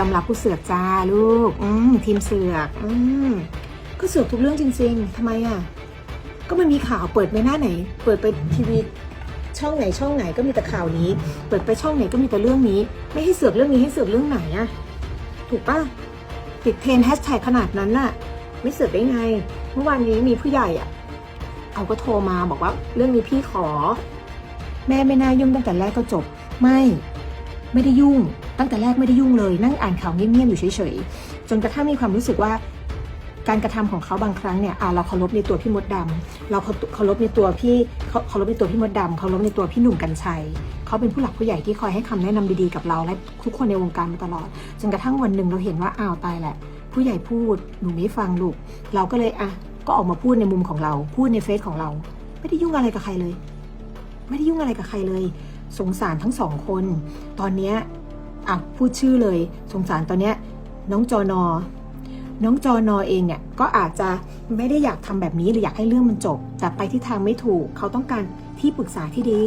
รูยอมรับครูเสือกจ้าลูก อืมทีมเสือกอืมก็เสือกทุกเรื่องจริง ๆทำไมอะ ก็มันมีข่าวเปิดไปหน้าไหน เปิดไปทีวีช่องไหนช่องไหนก็มีแต่ข่าวนี้ เปิดไปช่องไหนก็มีแต่เรื่องนี้ ไม่ให้เสือกเรื่องนี้ให้เสือกเรื่องไหนอะถูกปะติดเทรนแฮชแท็กขนาดนั้นน่ะ ไม่เสือกได้ไง เมื่อวานนี้มีผู้ใหญ่อะเขาก็โทรมาบอกว่า เรื่องนี้พี่ขอ แม่ไม่น่ายุ่งตั้งแต่แรกก็จบ ไม่ ไม่ได้ยุ่ง ตั้งแต่แรกไม่ได้ยุ่งเลย นั่งอ่านข่าวเงียบๆอยู่เฉยๆ จนกระทั่งมีความรู้สึกว่า การกระทำของเขาบางครั้งเนี่ยเราเคารพในตัวพี่มดดำเราเคารพในตัวพี่เคารพในตัวพี่มดดำเคารพในตัวพี่หนุ่มกัญชัยเขาเป็นผู้หลักผู้ใหญ่ที่คอยให้คำแนะนำดีๆกับเราและทุกคนในวงการมาตลอด จนกระทั่งวันหนึ่งเราเห็นว่าอ้าวตายแหละ ผู้ใหญ่พูดหนูไม่ฟังลูก เราก็เลยอะก็ออกมาพูดในมุมของเรา พูดในเฟซของเรา ไม่ได้ยุ่งอะไรกับใครเลย ไม่ได้ยุ่งอะไรกับใครเลย สงสารทั้งสองคน ตอนเนี้ยอะพูดชื่อเลย สงสารตอนเนี้ยน้องจอนอ น้องจอนอเองเนี่ยก็อาจจะไม่ได้อยากทำแบบนี้หรืออยากให้เรื่องมันจบ แต่ไปที่ทางไม่ถูก เขาต้องการที่ปรึกษาที่ดี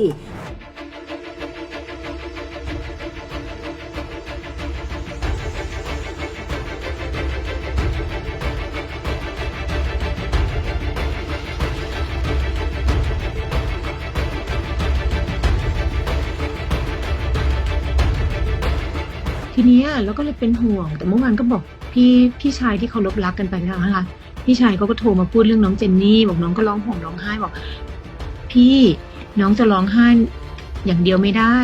ทีเนี้ยเราก็เลยเป็นห่วง แต่เมื่อวานก็บอกพี่พี่ชายที่เคารพรักกันไปแล้วนะคะพี่ชายเขาก็โทรมาพูดเรื่องน้องเจนนี่ บอกน้องก็ร้องห่มร้องไห้บอก พี่น้องจะร้องไห้อย่างเดียวไม่ได้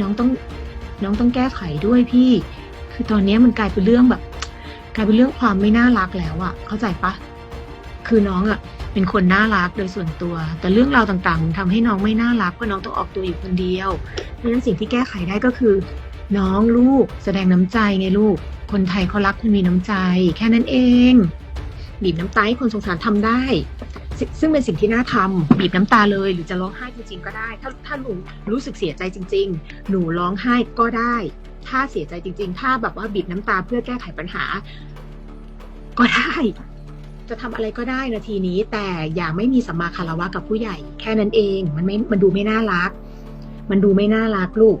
น้องต้องน้องต้องแก้ไขด้วยพี่ คือตอนนี้มันกลายเป็นเรื่องแบบ กลายเป็นเรื่องความไม่น่ารักแล้วอะเข้าใจปะคือน้องอะเป็นคนน่ารักโดยส่วนตัว แต่เรื่องราวต่างๆมันทำให้น้องไม่น่ารักเพราะน้องต้องออกตัวอยู่คนเดียวเพราะฉะนั้นสิ่งที่แก้ไขได้ก็คือ น้องลูกแสดงน้ำใจไงลูก คนไทยเขารักคนมีน้ำใจ แค่นั้นเองบีบน้ำตาให้คนสงสารทำได้ ซึ่งเป็นสิ่งที่น่าทำบีบน้ำตาเลยหรือจะร้องไห้จริงๆก็ได้ ถ้าถ้าหนูรู้สึกเสียใจจริง ๆ หนูร้องไห้ก็ได้ ถ้าเสียใจจริง ๆ ถ้าแบบว่าบีบน้ำตาเพื่อแก้ไขปัญหา ก็ได้จะทำอะไรก็ได้นาทีนี้ แต่อย่าไม่มีสัมมาคารวะกับผู้ใหญ่ แค่นั้นเอง มันไม่มันดูไม่น่ารัก มันดูไม่น่ารักลูก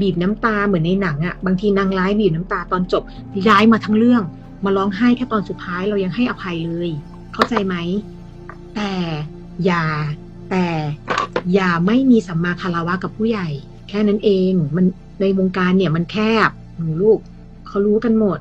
บีบน้ำตาเหมือนในหนังอะบางทีนางร้ายบีบน้ำตาตอนจบย้ายมาทั้งเรื่อง มาร้องไห้แค่ตอนสุดท้ายเรายังให้อภัยเลย เข้าใจไหม แต่อย่าแต่อย่าไม่มีสัมมาคารวะกับผู้ใหญ่ แค่นั้นเองมันในวงการเนี่ยมันแคบหนูลูกเขารู้กันหมด